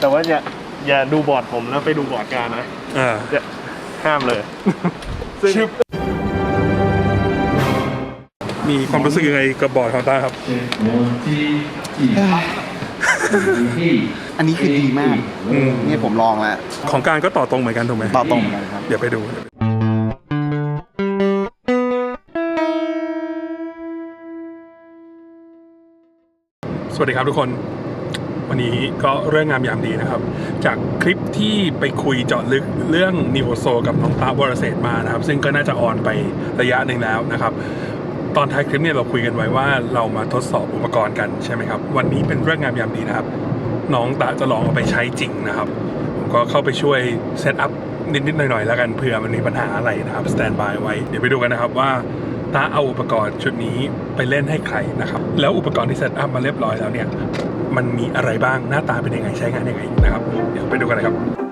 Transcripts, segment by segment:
แต่ว่าอย่าอย่าดูบอร์ดผมแล้วไปดูบอร์ดการนะ อ่าจะห้ามเลยซึ่งมีความรู้สึกยังไงกับบอร์ดของตาครับ อันนี้คือดีมากอืมนี่ผมลองแล้วของการก็ต่อตรงเหมือนกันถูกไหมต่อตรงเหมือนกันครับ เดี๋ยวไปดู สวัสดีครับทุกคน วันนี้ก็เรื่องงามยามดีนะครับ จากคลิปที่ไปคุยเจาะลึกเรื่องนิโอโซกับน้องตาบรเศษมานะครับ ซึ่งก็น่าจะออนไประยะหนึ่งแล้วนะครับ ตอนท้ายคลิปเนี่ยเราคุยกันไว้ว่าเรามาทดสอบอุปกรณ์กันใช่ไหมครับ วันนี้เป็นเรื่องงามยามดีนะครับ น้องตาจะลองเอาไปใช้จริงนะครับผมก็เข้าไปช่วยเซตอัพนิดๆหน่อยๆแล้วกันเผื่อมันมีปัญหาอะไรนะครับสแตนบายไว้เดี๋ยวไปดูกันนะครับว่าตาเอาอุปกรณ์ชุดนี้ไปเล่นให้ใครนะครับ แล้วอุปกรณ์ที่เซตอัพมาเรียบร้อยแล้วเนี่ย มันมีอะไรบ้างหน้าตาเป็นยังไงใช้งานยังไงนะครับ เดี๋ยวไปดูกันนะครับ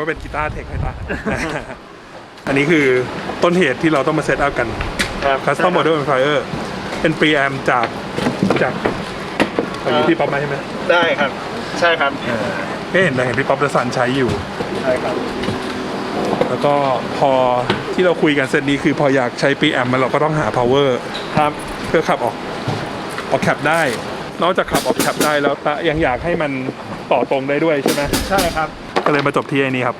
วันนี้มาเป็นกีตาร์เทคให้ตา อันนี้คือต้นเหตุที่เราต้องมาเซตอัพกันครับ Custom Model Amplifier เป็นปรีแอมจากจากของอยู่ที่ป๊อปมาใช่ไหมได้ครับ ใช่ครับก็เห็นเห็นพี่ป๊อปเดอะซันใช้อยู่ ใช่ครับ แล้วก็พอที่เราคุยกันเซตนี้คือพออยากใช้ปรีแอมมันเราก็ต้องหา power ครับเพื่อขับออกออกแคปได้ นอกจากขับออกแคปได้แล้วตะยังอยากให้มันต่อตรงได้ด้วยใช่ไหมใช่ครับ ก็เลยมาจบที่ไอ้นี้ครับ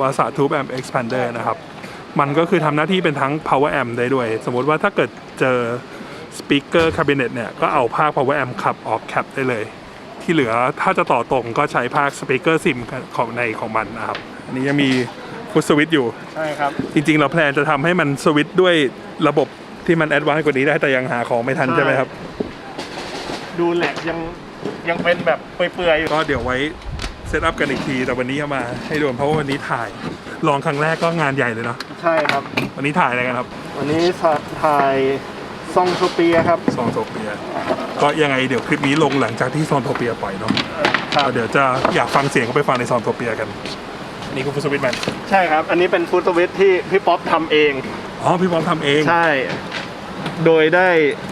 วาสาทูบแอม expander นะครับ มันก็คือทำหน้าที่เป็นทั้ง power amp ได้ด้วย สมมติว่าถ้าเกิดเจอ speaker cabinet เนี่ย ก็เอาภาค power amp ขับออกแคปได้เลย ที่เหลือถ้าจะต่อตรงก็ใช้ภาค speaker sim ของในของมันนะครับ อันนี้ยังมีฟุตสวิตอยู่ ใช่ครับ จริง ๆ เราแพลนจะทำให้มันสวิตช์ด้วยระบบที่มันแอดวานซ์กว่านี้ได้แต่ยังหาของไม่ทันใช่ใช่ไหมครับ ดูแหลกยังยังเป็นแบบเปื่อยๆอยู่ก็เดี๋ยวไว้ เซตอัพกันอีกที แต่วันนี้เอามาให้ดูเพราะว่าวันนี้ถ่ายลองครั้งแรกก็งานใหญ่เลยเนาะใช่ครับ วันนี้ถ่ายอะไรกันครับ วันนี้ถ่ายซองโทเปียครับซองโทเปีย ก็ยังไงเดี๋ยวคลิปนี้ลงหลังจากที่ซองโทเปียปล่อยเนาะครับเดี๋ยวจะอยากฟังเสียงก็ไปฟังในซองโทเปียกัน นี่คือฟุตสวิตแมนใช่ครับ อันนี้เป็นฟูดสวิตที่พี่ป๊อปทำเอง อ๋อ พี่บอมทำเอง ใช่ โดยได้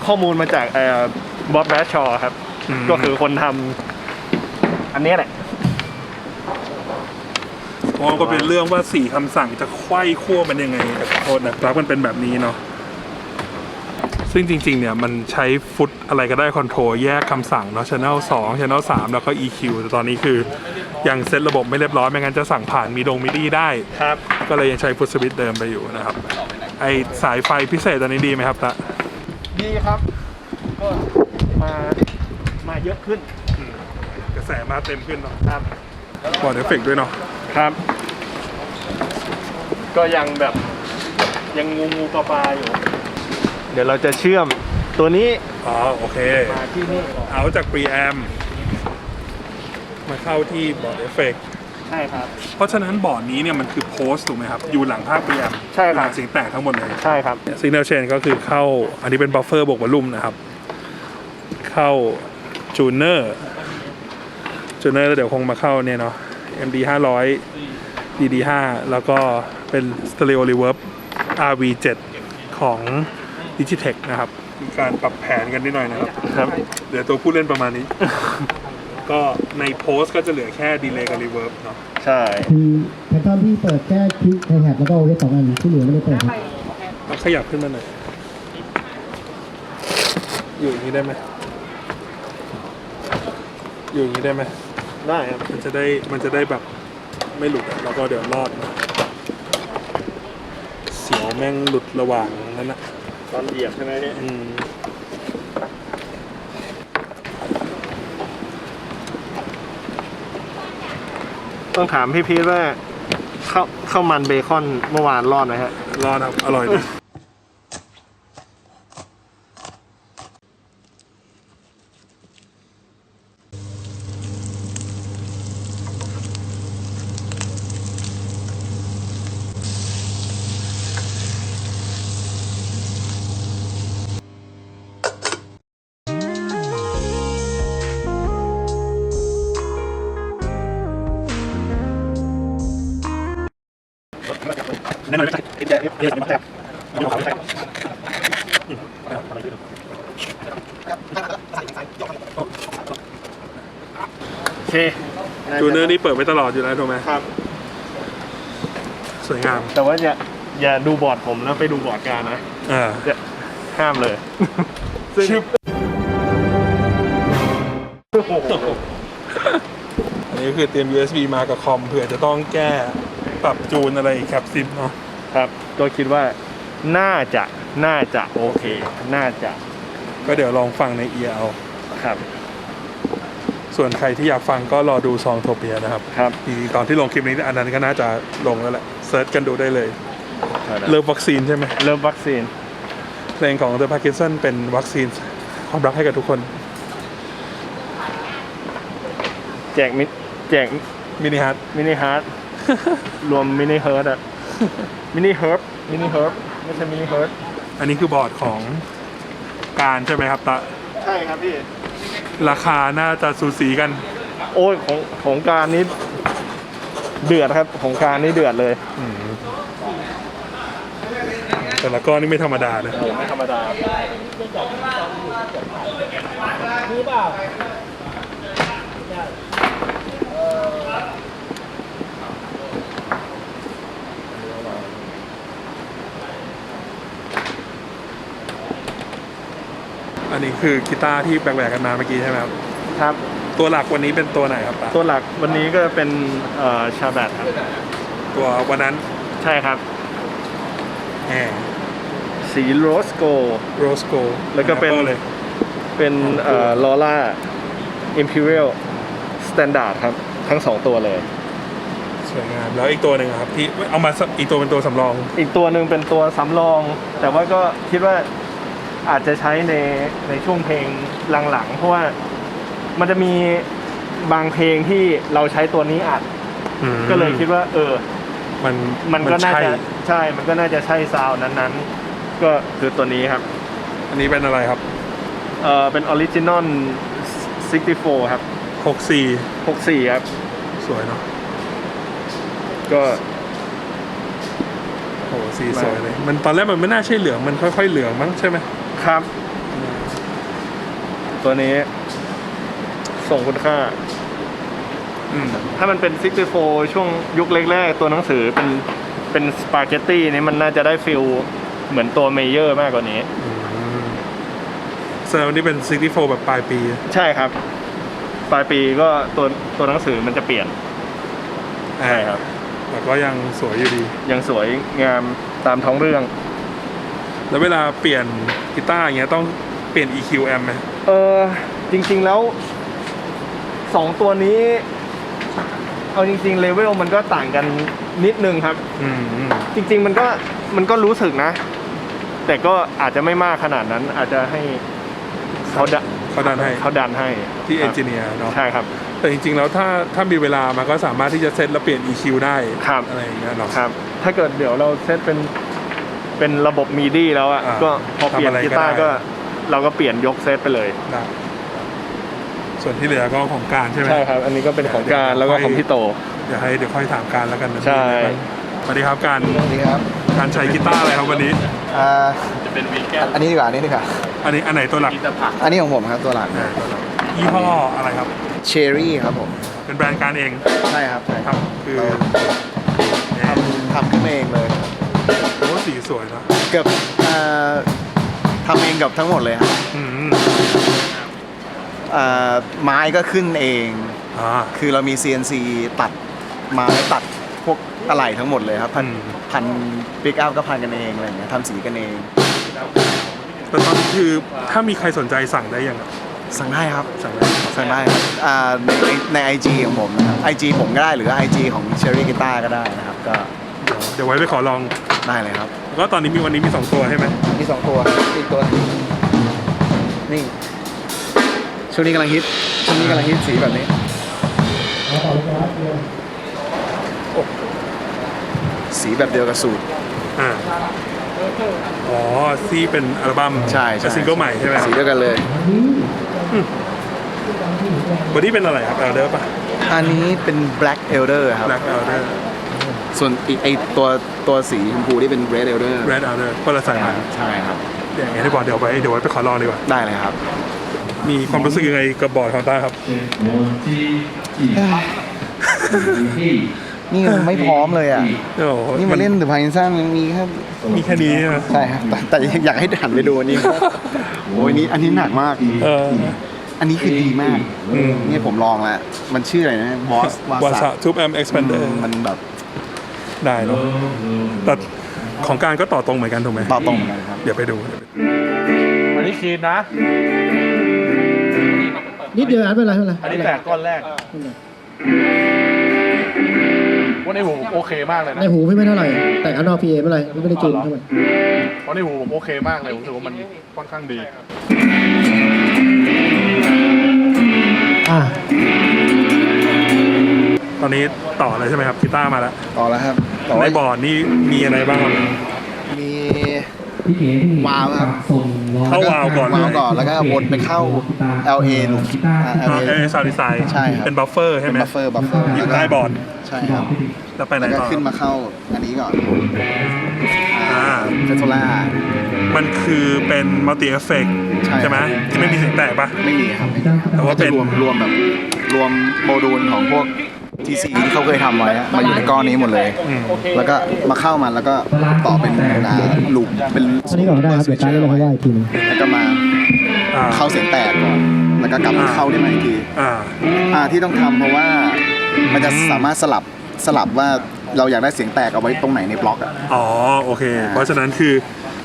ข้อมูลมาจากเอ่อบ๊อบแบชชอครับมก็คือคนทำอันนี้แหละ อ๋อก็เป็นเรื่องว่าสี่คำสั่งจะไขว้ขั้วมันยังไงแต่ขอโทษนะปลั๊กมันเป็นแบบนี้เนาะซึ่งจริง ๆ เนี่ย มันใช้ฟุตอะไรก็ได้คอนโทรลแยกคำสั่งเนาะ channel 2 channel 3 แล้วก็ EQ แต่ตอนนี้คือยังเซตระบบไม่เรียบร้อย ไม่งั้นจะสั่งผ่านมีดงมิดีได้ ครับ ก็เลยยังใช้ฟุตสวิตช์เดิมไปอยู่นะครับ ไอสายไฟพิเศษตอนนี้ดีไหมครับตะดีครับ ก็มามาเยอะขึ้น กระแสมาเต็มขึ้นเนาะครับบอร์ดเอฟเฟกด้วยเนาะ ครับ ก็ยังแบบยังงูงูปลาปลาอยู่ เดี๋ยวเราจะเชื่อมตัวนี้อ๋อโอเค มาที่นี่เอาจากปรีแอมมาเข้าที่บอร์ดเอฟเฟกใช่ครับ เพราะฉะนั้นบอร์ดนี้เนี่ยมันคือโพสต์ถูกไหมครับ อยู่หลังภาคปรีแอมใช่ครับ หลังเสียงแตกทั้งหมดเลยใช่ครับ ซิงเกิลเชนก็คือเข้าอันนี้เป็นบัฟเฟอร์บวกวอลลุ่มนะครับ เข้าจูเนอร์จูเนอร์แล้วเดี๋ยวคงมาเข้าเนี่ยเนาะ MD 500 DD 5แล้วก็เป็น Stereo Reverb RV 7ของ Digitech นะครับมีการปรับแผนกันนิดหน่อยนะครับครับเหลือตัวผู้เล่นประมาณนี้ ก็ในโพสก็จะเหลือแค่ดีเลย์กับรีเวิร์บเนาะใช่คือแพทเทิร์นที่เปิดแค่คลิกไฮแฮทแล้วก็โอเวอร์สองอันที่เหลือไม่ได้เปิดครับแล้วขยับขึ้นมาหน่อย อยู่อย่างนี้ได้ไหมอยู่อย่างนี้ได้ไหม ได้ครับ มันจะได้มันจะได้แบบไม่หลุดอะแล้วก็เดี๋ยวรอดนะเสียวแม่งหลุดระหว่างนั้นนะตอนเหยียบใช่ไหมพี่อืมต้องถามพี่พีทว่าข้าวข้าวมันเบคอนเมื่อวานรอดไหมฮะ รอดครับอร่อยดี โอเคจูเนอร์นี่เปิดไว้ตลอดอยู่แล้วถูกไหมครับ สวยงาม แต่ว่าอย่าอย่าดูบอร์ดผมแล้วไปดูบอร์ดการนะอ่าจะห้ามเลยซึ่งชึบอันนี้คือเตรียม USB มากับคอมเผื่อจะต้องแก้ปรับจูนอะไรแคปซิมเนาะ ครับ ก็คิดว่าน่าจะน่าจะโอเค น่าจะก็เดี๋ยวลองฟังในเอียเอา ครับ ส่วนใครที่อยากฟังก็รอดูซองโทเปียนะครับครับจริงๆตอนที่ลงคลิปนี้อันนั้นก็น่าจะลงแล้วแหละเซิร์ชกันดูได้เลย เริ่เริ่มมวัคซีนใช่ไหมเริ่มวัคซีน เพลงของ The Parkinson เป็นวัคซีนความรักให้กับทุกคน แจกมิแจกมินิฮัทมินิฮาร์ดรวมมินิเฮิร์ตอะ มินิเฮิร์บมินิเฮิร์บไม่ใช่มินิเฮิร์ตอันนี้คือบอร์ดของการใช่ไหมครับตะใช่ครับพี่ ราคาน่าจะสูสีกัน โอ้ยของของการนี้เดือดครับ ของการนี้เดือดเลยแต่ละก้อนนี่ไม่ธรรมดาเลยโอ้ไม่ธรรมดา อันนี้คือกีตาร์ที่แบกๆกันมาเมื่อกี้ใช่ไหมครับ ครับ ตัวหลักวันนี้เป็นตัวไหนครับตาตัวหลักวันนี้ก็เป็นเอ่อชาแบตครับ ตัววันนั้นใช่ครับ แหมสีโรสโก โรสโกแล้วก็เป็น เลย เป็นเอ่อลอร่าอิมพีเรียลสแตนดาร์ดครับ ทั้งสองตัวเลย สวยงาม แล้วอีกตัวหนึ่งอะครับที่เอามาสักอีกตัวเป็นตัวสำรอง อีกตัวหนึ่งเป็นตัวสำรอง แต่ว่าก็คิดว่า อาจจะใช้ในในช่วงเพลงหลังๆ เพราะว่ามันจะมีบางเพลงที่เราใช้ตัวนี้อัดก็เลยคิดว่า เออ มันมันก็น่าใช่จะใช่ มันก็น่าจะใช่ซาวน์นั้นๆ ก็คือตัวนี้ครับอันนี้เป็นอะไรครับเออเป็นออริจินอล64 ครับ 64 64 ครับ สวยเนาะก็โอ้โหสีสวยเลย มันตอนแรกมันไม่น่าใช่เหลืองมันค่อยๆเหลืองมั้งใช่ไหม ครับ ตัวนี้ ส่งคุณค่าอืมถ้ามันเป็น64ช่วงยุคแรกๆ ตัวหนังสือเป็นเป็นสปาเกตตี้นี่มันน่าจะได้ฟิลเหมือนตัวเมเยอร์มากกว่านี้ แสดงว่านี่เป็น64แบบปลายปี ใช่ครับ ปลายปีก็ตัวตัวหนังสือมันจะเปลี่ยน ใช่ครับ แต่ก็ยังสวยอยู่ดี ยังสวยงามตามท้องเรื่อง แล้วเวลาเปลี่ยนกีตาร์อย่างเงี้ยต้องเปลี่ยน EQ amp ไหมเออจริง ๆแล้วสองตัวนี้ เอาจริง ๆ เลเวลมันก็ต่างกันนิดนึงครับ อืมอืมจริง ๆ มันก็มันก็รู้สึกนะ แต่ก็อาจจะไม่มากขนาดนั้น อาจจะให้เขาดะเขาดันให้เขาดันให้ที่คเอรันบจิเนียร์เนาะใช่ครับ แต่จริง ๆ แล้วถ้าถ้ามีเวลามันก็สามารถที่จะเซตแล้วเปลี่ยน EQ ได้ครับอะไรอย่างเงี้ยเนาะครับ ถ้าเกิดเดี๋ยวเราเซตเป็น เป็นระบบมีดีแล้วอะอ่าก็พอเปลี่ยนทำอะไรก็กีตาร์ได้ก็เราก็เปลี่ยนยกเซตไปเลยได้ส่วนที่เหลือก็ของการใช่ไหม ใช่ครับ อันนี้ก็เป็นของการแล้วก็ของพี่โต เดี๋ยวให้เดี๋ยวค่อยถามการแล้วกันนะใช่ สวัสดีครับการสวัสดีครับการใช้กีตาร์อะไรครับวันนี้ อ่าจะเป็นวีแกนอันนี้ดีกว่า อันนี้ดีกว่า อันนี้อันไหนตัวหลักกีตาร์ผักอันนี้ของผมครับตัวหลักยี่ห้ออะไรครับ เชอรี่ครับผม เป็นแบรนด์การเองใช่ครับใช่ครับคือทำทำขึ้นมาเองเลยโอ้ สีสวยนะเกือบอ่าทำเองเกับทั้งหมดเลยครับอืมอ่าไม้ก็ขึ้นเอง อ่า คือเรามี CNC ตัดไม้ตัดพวกอะไหล่ทั้งหมดเลยครับ พันอืม พันปิกอัพก็พันกันเองอะไรอย่างเงี้ยทำสีกันเอง แต่ตอนนี้คือถ้ามีใครสนใจสั่งได้ยังอะสั่งได้ครับ สั่งได้สั่งได้ครับอ่าในในไอจีของผมนะครับไอจีผมก็ได้หรือไอจีของเชอรี่กีตาร์ก็ได้นะครับ ก็เดี๋ยวไว้ไปขอลองได้เลยครับ ก็ตอนนี้มีวันนี้มีสองตัวใช่ไหมมีสองตัวอีกตัว นี่ช่วงนี้กำลังฮิตช่วงนี้กำลังฮิตสีแบบนี้สีแบบเดียวกับสูตร อ่าอ๋อที่เป็นอัลบั้มใช่ใช่เป็นซิงเกิลใหม่ใช่ไหมสีเดียวกันเลยบอดี้เป็นอะไรครับเอลเดอร์ป่ะอันนี้เป็น black elder ครับ Black Elder ส่วนอีกไอตัวตัวสีชมพูที่เป็น red elder Red Elder คนละสายพันธุ์ใช่ครับ อย่างนี้ที่บอกเดี๋ยวไว้เดี๋ยวไว้ไปขอลองดีกว่า ได้เลยครับ มีความรู้สึกยังไงกับบอร์ดของต้าครับ นี่มันไม่พร้อมเลยอะ โอ้โหนี่มาเล่นเดอะพาร์ซันมีแค่มีแค่นี้ใช่ไหมใช่ครับแต่แต่อยากให้หันไปดูอันนี้โอ้ยนี่อันนี้หนักมาก เออ อันนี้คือดีมากอืม เนี่ยผมลองแล้ว มันชื่ออะไรนะบอสวาซาทูบแอมเอ็กซ์แพนเดอร์ มันแบบ ได้เนอะแต่ของการก็ต่อตรงเหมือนกันถูกไหมต่อตรงเหมือนกันครับ เดี๋ยวไปดู อันนี้คีนนะ นิดเดียวอันเป็นไรไม่เป็นไรอันนี้แตกก้อนแรกว่าในหูผมโอเคมากเลยในนะหูพี่ไม่เท่าไหร่แต่อันนอกพีเอไม่เป็นไรพี่ไม่ได้จูนเท่าไหร่เพราะในหูผมโอเคมากเลยผมรู้สึกว่ามันค่อนข้างดีอะ ตอนนี้ต่อเลยใช่ไหมครับกีตาร์มาแล้วต่อแล้วครับต่อในไว้บอร์ดนี่มีอะไรบ้างครับมีพี่เก๋ที่วาวครับส่งร้อยเข้าวาวก่อนวาวก่อนแล้วก็วนไปเข้า LA หลุมอ่าเอ LA อซาวดีไซน์ใช่ครับเป็นบัฟเฟอร์ใช่เป็นไหมบัฟเฟอร์บัฟเฟอร์อยู่ใต้บอร์ดใช่ครับแล้วไปไหนแล้วก็ต่อขึ้นมาเข้าอันนี้ก่อนอ่าเฟโทล่ามันคือเป็นมัลติเอฟเฟกใช่ไหมที่ไม่มีเสียงแตกปะไม่มีครับแต่ว่าก็จะเป็นรวมรวมแบบรวมโมดูลของพวก TC ที่เขาเคยทำไว้อะมาอยู่ในก้อนนี้หมดเลยอืมแล้วก็มาเข้ามันแล้วก็ต่อเป็นอ่าลูปเป็นอันนี้ก่อนก็ได้ครับเดี๋ยวการเล่นเราค่อยว่าอีกทีหนึงแล้วก็มาอ่าเข้าเสียงแตกก่อนแล้วก็กลับมาอ่าเข้าได้ใหม่อีกที อ่า อ่าที่ต้องทำเพราะว่ามันจะสามารถสลับสลับว่าเราอยากได้เสียงแตกเอาไว้ตรงไหนในบล็อกอะอ๋อโอเค เพราะฉะนั้นคือ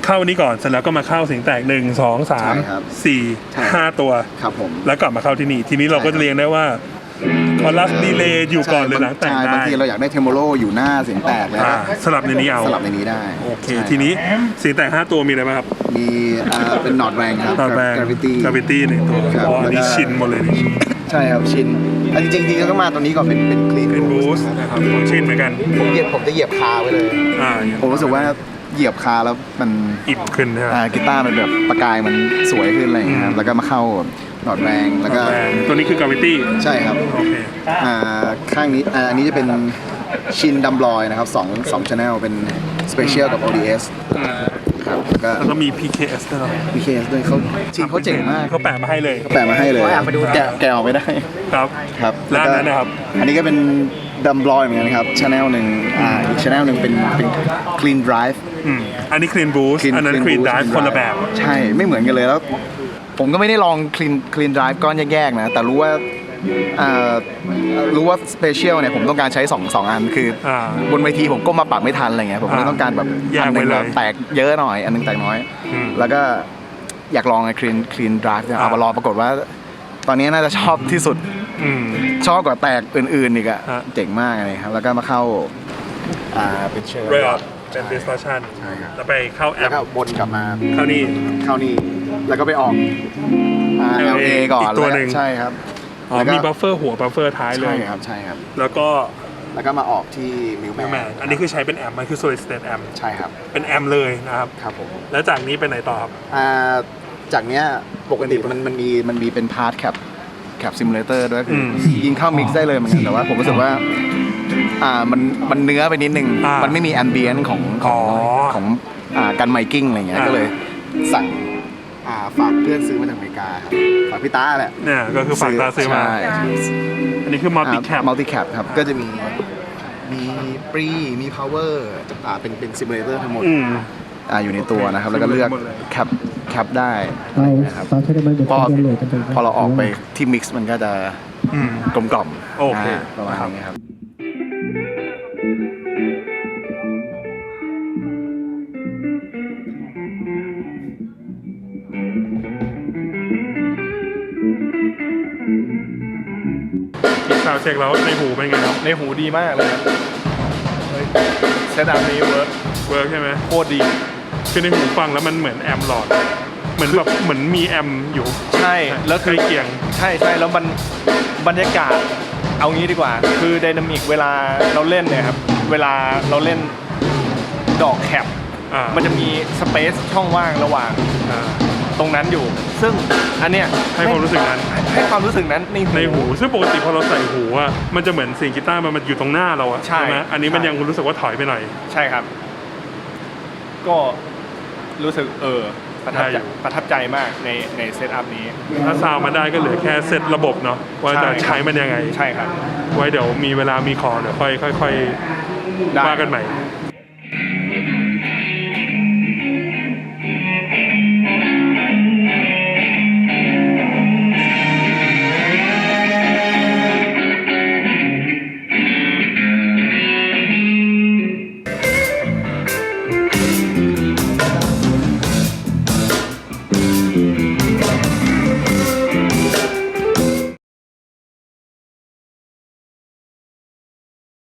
เข้านี้ก่อนเสร็จแล้วก็มาเข้าเสียงแตกหนึ่งสองสามใช่ครับสี่ใช่ ห้าตัว ครับผม แล้วกลับมาเข้าที่นี่ทีนี้เราก็จะเรียงได้ว่าค อรัสดีเลย์อยู่ก่อนหรือหลังแต่งใช่ได้บางทีเราอยากได้เทมโบโลอยู่หน้าเสียงแตกแล้วอ่าสลับในนี้เอา สลับในนี้ได้โอเค ใช่ทีนี้เสียงแตกห้าตัวมีอะไรบ้างครับมีอ่าเป็นนอตแรงครับตอนแบง Gravity กราวิตี้หนึ่งตัวครับ อ๋ออันนี้แล้วก็ชินหมดเลยนี่ใช่ครับชินอันจริงๆจริงๆก็มาตัวนี้ก่อนเป็นเป็นคลีนเป็นบูสนะครับของชินเหมือนกัน ผมเหยียบผมจะเหยียบคาไว้เลย อ่าผมรู้สึกว่าเหยียบคาแล้วมัน อิ่มขึ้นใช่ไหม อ่ากีตาร์มันแบบประกายมันสวยขึ้นอะไรอย่างเงี้ยครับแล้วก็มาเข้า หนอดแรงแล้วก็แรงตัวนี้คือกราวิตี้ใช่ครับโอเคอ่าข้างนี้อ่าอันนี้จะเป็นชินดัมบลอยนะครับสองสองชแนลเป็นสเปเชียลกับ ODS ครับแล้วก็ แล้วก็มี PKS ด้วยเนอะ PKS ด้วยเขาจริงเขาเจ๋งมาก เขาแปะมาให้เลยเขาแปะมาให้เลยแกะแกะออกไม่ได้ ครับครับแล้วอันนั้นนะครับ อันนี้ก็เป็นดัมบลอยเหมือนกันครับชแนลหนึ่งอ่าอีกชแนลหนึ่งเป็นเป็น clean drive อืมอันนี้ Clean Boost อันนั้น Clean Boost Drive Clean คนละแบบ ใช่ไม่เหมือนกันเลยแล้ว ผมก็ไม่ได้ลอง clean clean drive ก้อนแยกๆนะ แต่รู้ว่าอ่ารู้ว่า special เนี่ยผมต้องการใช้2องสองอันคืออา บนเวทีผมก้มมาปรับไม่ทันอะไรเงี้ยผมก็เลยอ่าต้องการแบบแยกอันหนึงไว้เลยแบบแตกเยอะหน่อย อันหนึงแตกน้อย อืมแล้วก็อยากลองไอ้ clean clean drive เนี่ยอ่าเอามาลองปรากฏว่า ตอนนี้น่าจะชอบที่สุด อืม ชอบกว่าแตกอื่นๆอีกอะฮะ เจ๋งมากเลยครับ แล้วก็มาเข้าอ่าเป็นเชอร์ เรย์เป็น distortion ใช่ครับ แล้วไปเข้าแอแล้วปก็วนกลับมาเข้านี่เข้านี่ แล้วก็ไปออกอ่า LA LA ก่อนอีกตัวหนึ่ง แล้ใช่ครับ อ๋อแล้วก็ มีบัฟเฟอร์หัวบัฟเฟอร์ท้ายเลใช่ย ครับใช่ครับ แล้วก็แล้วก็มาออกที่มิวแมแมนอันนี้คือใช้เป็นแอมมันคือ solid state amp ใช่ครับเป็นแอมเลยนะครับ ครับผม แล้วจากนี้ไปไหนต่อครับ อ่าจากเนี้ยปกติมันมันมีมันมีเป็นพาร์ทแคปแคปซิมูเลเตอร์ด้วยคืออมยิงเข้ามิกซ์ได้เลยเหมือนกันแต่ว่าผมรู้สึกว่าอ่ามันมันเนื้อไปนิดนึง อ่ามัมันไม่มีแอมเบียนของของอ๋อของอ่ากันไมกิ้งอะไรเงี้ยอ่า ก็เลยสั่งอ่า ฝากเพื่อนซื้อมาจากอเมริกาครับฝากพี่ต้าแหละเนี่ยก็คือฝั่งตาซื้อมา ใช่อันนี้คือ multi cap มัลติแคปครับ ก็จะมีมีปรีมี power อ่าเป็นเป็นซิมูเลเตอร์ทั้งหมดอืม อ่าอยู่ในตัวนะครับ แล้วก็เลือกหมดเลยแคปแคปได้เรานะครับตอนใช้ได้ไหมเดี๋ยวพอเขาจะโหลดกันไปพอเราออกไปที่มิกซ์มันก็จะอืม กลมกล่อมโอเคาประมาณนี้ครับอ ช็คแล้วในหูเป็นไงครับในหูดีมากเลยครับเฮ้ยเซตอัพนี้เวิร์กเวิร์กใช่ไหมโคตรดี คือในหูฟังแล้วมันเหมือนแอมหลอด เหมือนแบบเหมือนมีแอมอยู่ใช่แล้วคือเคียง ใช่ใช่แล้วมันบรรยากาศเอางี้ดีกว่า คือไดนามิกเวลาเราเล่นเนี่ยครับ เวลาเราเล่นดอกแคปมันจะมีสเปซช่องว่างระหว่าง ตรงนั้นอยู่ ซึ่งอันเนี้ยให้ความรู้สึกนั้น ให้ให้ความรู้สึกนั้นในหูในหู ซึ่งปกติพอเราใส่หูอะมันจะเหมือนเสียงกีตาร์มันมันอยู่ตรงหน้าเราอะใช่ไหมอันนี้มันใช่ยังรู้สึกว่าถอยไปหน่อย ใช่ครับ ก็รู้สึกเออประทับได้อใจยู่ประทับใจมากในในเซตอัพนี้ ถ้าซาวด์มาได้ก็เหลือแค่เซตระบบเนาะว่าจะใช้มันยังไง ใช่ครับ ไว้เดี๋ยวมีเวลามีขอเดี๋ยวค่อยค่อยค่อยได้ว่ากันใหม่